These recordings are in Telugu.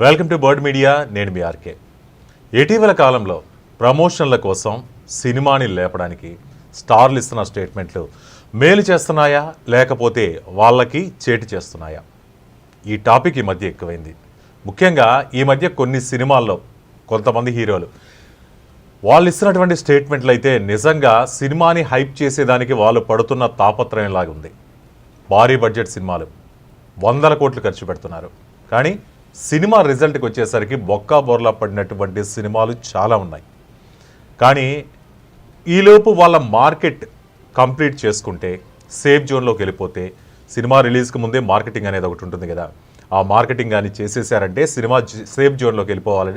వెల్కమ్ టు బర్డ్ మీడియా నేను మీ ఆర్కే. ఇటీవల కాలంలో ప్రమోషన్ల కోసం సినిమాని లేపడానికి స్టార్లు ఇస్తున్న స్టేట్మెంట్లు మేలు చేస్తున్నాయా లేకపోతే వాళ్ళకి చేటు చేస్తున్నాయా? ఈ టాపిక్ ఈ మధ్య ఎక్కువైంది. ముఖ్యంగా ఈ మధ్య కొన్ని సినిమాల్లో కొంతమంది హీరోలు వాళ్ళు ఇస్తున్నటువంటి స్టేట్మెంట్లు అయితే నిజంగా సినిమాని హైప్ చేసేదానికి వాళ్ళు పడుతున్న తాపత్రయం ఉంది భారీ బడ్జెట్ సినిమాలు వందల కోట్లు ఖర్చు పెడుతున్నారు. కానీ సినిమా రిజల్ట్కి వచ్చేసరికి బొక్కా బొర్లా పడినటువంటి సినిమాలు చాలా ఉన్నాయి. కానీ ఈలోపు వాళ్ళ మార్కెట్ కంప్లీట్ చేసుకుంటే సేఫ్ జోన్లోకి వెళ్ళిపోతే సినిమా రిలీజ్కి ముందే మార్కెటింగ్ అనేది ఒకటి ఉంటుంది కదా. ఆ మార్కెటింగ్ కానీ చేసేసారంటే సినిమా సేఫ్ జోన్లోకి వెళ్ళిపోవాలి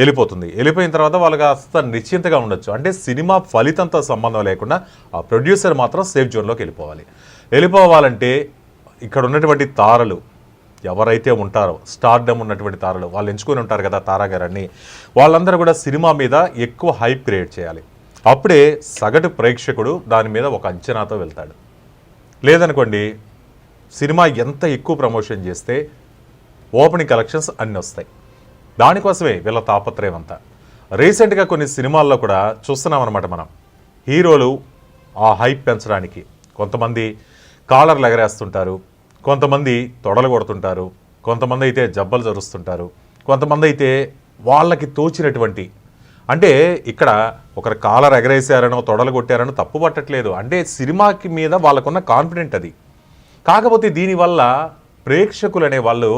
వెళ్ళిపోతుంది. వెళ్ళిపోయిన తర్వాత వాళ్ళకి కాస్త నిశ్చింతగా ఉండొచ్చు. అంటే సినిమా ఫలితంతో సంబంధం లేకుండా ఆ ప్రొడ్యూసర్ మాత్రం సేఫ్ జోన్లోకి వెళ్ళిపోవాలి. వెళ్ళిపోవాలంటే ఇక్కడ ఉన్నటువంటి తారలు ఎవరైతే ఉంటారో స్టార్డమ్ ఉన్నటువంటి తారలు వాళ్ళు ఎంచుకొని ఉంటారు కదా తారా వాళ్ళందరూ కూడా సినిమా మీద ఎక్కువ హైప్ క్రియేట్ చేయాలి. అప్పుడే సగటు ప్రేక్షకుడు దాని మీద ఒక అంచనాతో వెళ్తాడు. లేదనుకోండి సినిమా ఎంత ఎక్కువ ప్రమోషన్ చేస్తే ఓపెనింగ్ కలెక్షన్స్ అన్నీ వస్తాయి. దానికోసమే వీళ్ళ తాపత్రయం అంతా. రీసెంట్గా కొన్ని సినిమాల్లో కూడా చూస్తున్నాం అనమాట మనం. హీరోలు ఆ హైప్ పెంచడానికి కొంతమంది కాలర్లు ఎగరేస్తుంటారు కొంతమంది తొడలు కొడుతుంటారు కొంతమంది అయితే జబ్బలు జరుస్తుంటారు కొంతమంది అయితే వాళ్ళకి తోచినటువంటి అంటే ఇక్కడ ఒకరు కాలర్ ఎగరేసారనో తొడలు కొట్టారనో తప్పు పట్టట్లేదు. అంటే సినిమాకి మీద వాళ్ళకున్న కాన్ఫిడెంట్ అది. కాకపోతే దీనివల్ల ప్రేక్షకులు అనే వాళ్ళు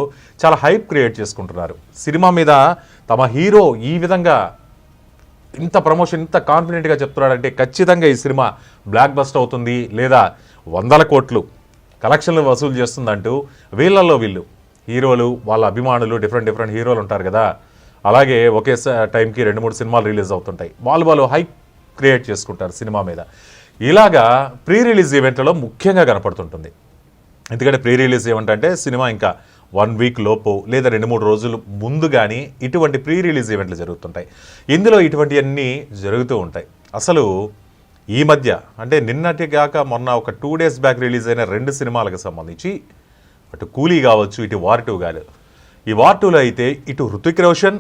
చాలా హైప్ క్రియేట్ చేసుకుంటున్నారు. సినిమా మీద తమ హీరో ఈ విధంగా ఇంత ప్రమోషన్ ఇంత కాన్ఫిడెంట్గా చెప్తున్నాడంటే ఖచ్చితంగా ఈ సినిమా బ్లాక్ బస్ట్ అవుతుంది లేదా వందల కోట్లు. కలెక్షన్లు వసూలు చేస్తుందంటూ వీళ్ళల్లో వీళ్ళు. హీరోలు వాళ్ళ అభిమానులు డిఫరెంట్ డిఫరెంట్ హీరోలు ఉంటారు కదా. అలాగే ఒకే టైంకి రెండు మూడు సినిమాలు రిలీజ్ అవుతుంటాయి. వాళ్ళు వాళ్ళు హైప్ క్రియేట్ చేసుకుంటారు సినిమా మీద. ఇలాగా ప్రీ రిలీజ్ ఈవెంట్లలో ముఖ్యంగా కనపడుతుంటుంది. ఎందుకంటే ప్రీ రిలీజ్ ఈవెంట్ అంటే సినిమా ఇంకా వన్ వీక్ లోపు లేదా రెండు మూడు రోజులు ముందు కానీ ఇటువంటి ప్రీ రిలీజ్ ఈవెంట్లు జరుగుతుంటాయి. ఇందులో ఇటువంటివన్నీ జరుగుతూ ఉంటాయి. అసలు ఈ మధ్య అంటే నిన్నటి కాక మొన్న ఒక టూ డేస్ బ్యాక్ రిలీజ్ అయిన రెండు సినిమాలకు సంబంధించి అటు కూలీ కావచ్చు ఇటు వార్ టూ కాదు. ఈ వార్ టూలో అయితే ఇటు హృతిక్ రోషన్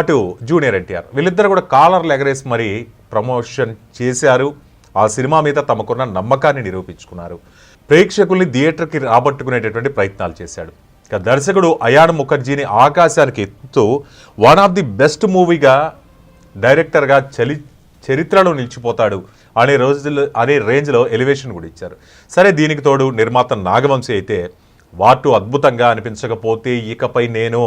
అటు జూనియర్ ఎన్టీఆర్. వీళ్ళిద్దరు కూడా కాలర్లు ఎగరేసి మరి ప్రమోషన్ చేశారు. ఆ సినిమా మీద తమకున్న నమ్మకాన్ని నిరూపించుకున్నారు. ప్రేక్షకుల్ని థియేటర్కి రాబట్టుకునేటటువంటి ప్రయత్నాలు చేశాడు. ఇక దర్శకుడు అయాన్ ముఖర్జీని ఆకాశానికి ఎత్తుతూ వన్ ఆఫ్ ది బెస్ట్ మూవీగా డైరెక్టర్గా చలి చరిత్రలో నిలిచిపోతాడు అనే రోజుల్లో అనే రేంజ్లో ఎలివేషన్ కూడా ఇచ్చారు. సరే దీనికి తోడు నిర్మాత నాగవంశీ అయితే వాటు అద్భుతంగా అనిపించకపోతే ఇకపై నేను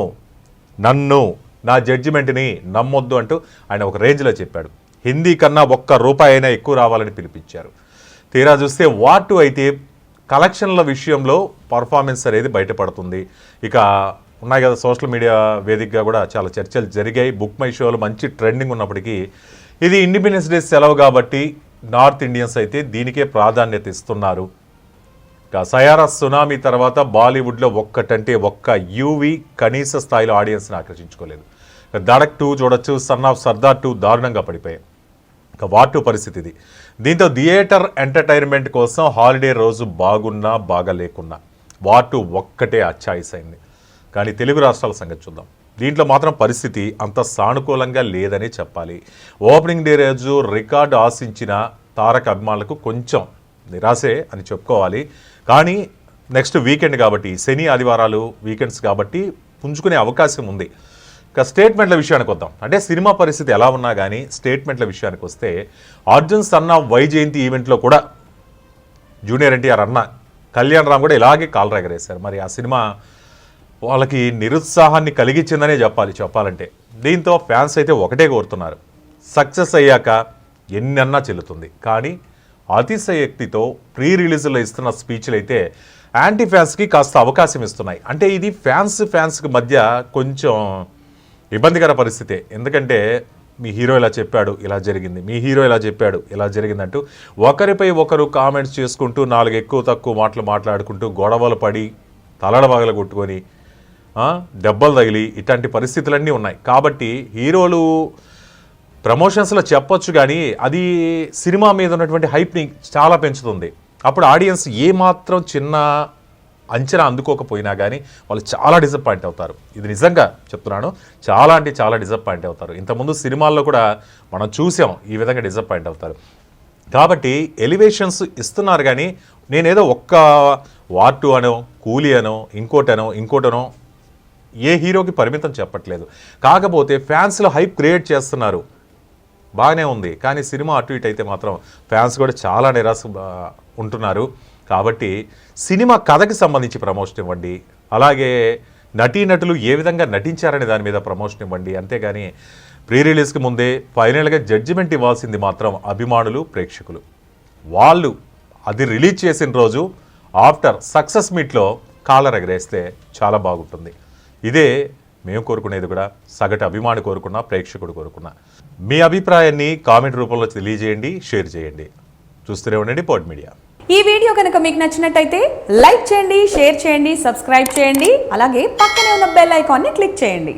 నన్ను నా జడ్జిమెంట్ని నమ్మొద్దు అంటూ ఆయన ఒక రేంజ్లో చెప్పాడు. హిందీ కన్నా ఒక్క రూపాయి అయినా ఎక్కువ రావాలని పిలిపించారు. తీరా చూస్తే వాటు అయితే కలెక్షన్ల విషయంలో పర్ఫార్మెన్స్ అనేది బయటపడుతుంది. ఇక ఉన్నాయి కదా సోషల్ మీడియా వేదికగా కూడా చాలా చర్చలు జరిగాయి. బుక్ మై షోలో మంచి ట్రెండింగ్ ఉన్నప్పటికీ ఇది ఇండిపెండెన్స్ డే సెలవు కాబట్టి నార్త్ ఇండియన్స్ అయితే దీనికే ప్రాధాన్యత ఇస్తున్నారు. సయారా సునామీ తర్వాత బాలీవుడ్లో ఒక్కటంటే ఒక్క యూవి కనీస స్థాయిలో ఆడియన్స్ని ఆకర్షించుకోలేదు. దడక్ టూ చూడొచ్చు సన్ ఆఫ్ సర్దార్ టూ దారుణంగా పడిపోయాయి. ఇక వార్ పరిస్థితి ఇది. దీంతో థియేటర్ ఎంటర్టైన్మెంట్ కోసం హాలిడే రోజు బాగున్నా బాగలేకున్నా వార్ టూ ఒక్కటే అచ్చాయిస్ అయింది కానీ తెలుగు రాష్ట్రాల సంగతి చూద్దాం. దీంట్లో మాత్రం పరిస్థితి అంత సానుకూలంగా లేదనే చెప్పాలి. ఓపెనింగ్ డే రోజు రికార్డు ఆశించిన తారక అభిమానులకు కొంచెం నిరాశే అని చెప్పుకోవాలి. కానీ నెక్స్ట్ వీకెండ్ కాబట్టి శని ఆదివారాలు వీకెండ్స్ కాబట్టి పుంజుకునే అవకాశం ఉంది. ఇక స్టేట్మెంట్ల విషయానికి వద్దాం. అంటే సినిమా పరిస్థితి ఎలా ఉన్నా కానీ స్టేట్మెంట్ల విషయానికి వస్తే అర్జున్ సన్న వైజయంతి ఈవెంట్లో కూడా జూనియర్ ఎన్టీఆర్ అన్న కళ్యాణ్ రామ్ కూడా ఇలాగే కాలరెగరేశారు మరి ఆ సినిమా వాళ్ళకి నిరుత్సాహాన్ని కలిగించిందనే చెప్పాలి చెప్పాలంటే. దీంతో ఫ్యాన్స్ అయితే ఒకటే కోరుతున్నారు. సక్సెస్ అయ్యాక ఎన్నన్నా చెల్లుతుంది. కానీ అతిశయక్తితో ప్రీ రిలీజ్లో ఇస్తున్న స్పీచ్లు అయితే యాంటీ ఫ్యాన్స్కి కాస్త అవకాశం ఇస్తున్నాయి. అంటే ఇది ఫ్యాన్స్ ఫ్యాన్స్కి మధ్య కొంచెం ఇబ్బందికర పరిస్థితే. ఎందుకంటే మీ హీరో ఇలా చెప్పాడు ఇలా జరిగింది. మీ హీరో ఇలా చెప్పాడు ఇలా జరిగిందంటూ ఒకరిపై ఒకరు కామెంట్స్ చేసుకుంటూ నాలుగు ఎక్కువ తక్కువ మాటలు మాట్లాడుకుంటూ గొడవలు పడి తలడ పగల కొట్టుకొని దెబ్బలు తగిలి ఇట్లాంటి పరిస్థితులన్నీ ఉన్నాయి. కాబట్టి హీరోలు ప్రమోషన్స్లో చెప్పొచ్చు కానీ అది సినిమా మీద ఉన్నటువంటి హైప్ని చాలా పెంచుతుంది. అప్పుడు ఆడియన్స్ ఏమాత్రం చిన్న అంచనా అందుకోకపోయినా కానీ వాళ్ళు చాలా డిసప్పాయింట్ అవుతారు. ఇది నిజంగా చెప్తున్నాను. చాలా అంటే చాలా డిసప్పాయింట్ అవుతారు. ఇంతకుముందు సినిమాల్లో కూడా మనం చూసాం ఈ విధంగా డిసప్పాయింట్ అవుతారు. కాబట్టి ఎలివేషన్స్ ఇస్తున్నారు కానీ నేనేదో ఒక్క వాటు అనో కూలి అనో ఇంకోటనో ఇంకోటనో ఏ హీరోకి పరిమితం చెప్పట్లేదు. కాకపోతే ఫ్యాన్స్లో హైప్ క్రియేట్ చేస్తున్నారు. బాగానే ఉంది. కానీ సినిమా అటు ఇటు అయితే మాత్రం ఫ్యాన్స్ కూడా చాలా నిరాశ ఉంటున్నారు. కాబట్టి సినిమా కథకి సంబంధించి ప్రమోషన్ ఇవ్వండి. అలాగే నటీనటులు ఏ విధంగా నటించారనే దాని మీద ప్రమోషన్ ఇవ్వండి. అంతేగాని ప్రీ రిలీజ్కి ముందే ఫైనల్గా జడ్జిమెంట్ ఇవ్వాల్సింది మాత్రం అభిమానులు ప్రేక్షకులు. వాళ్ళు అది రిలీజ్ చేసిన రోజు ఆఫ్టర్ సక్సెస్ మీట్లో కాలర్ ఎగరేస్తే చాలా బాగుంటుంది. ఇదే మేము కోరుకునేది కూడా సగటు అభిమాని కోరుకున్నా ప్రేక్షకుడు కోరుకున్నా. మీ అభిప్రాయాన్ని కామెంట్ రూపంలో తెలియజేయండి షేర్ చేయండి. చూస్తూనే ఉండండి పోర్ట్ మీడియా. ఈ వీడియో కనుక మీకు నచ్చినట్టయితే లైక్ చేయండి షేర్ చేయండి సబ్స్క్రైబ్ చేయండి అలాగే పక్కనే ఉన్న బెల్ ఐకాన్ని క్లిక్ చేయండి.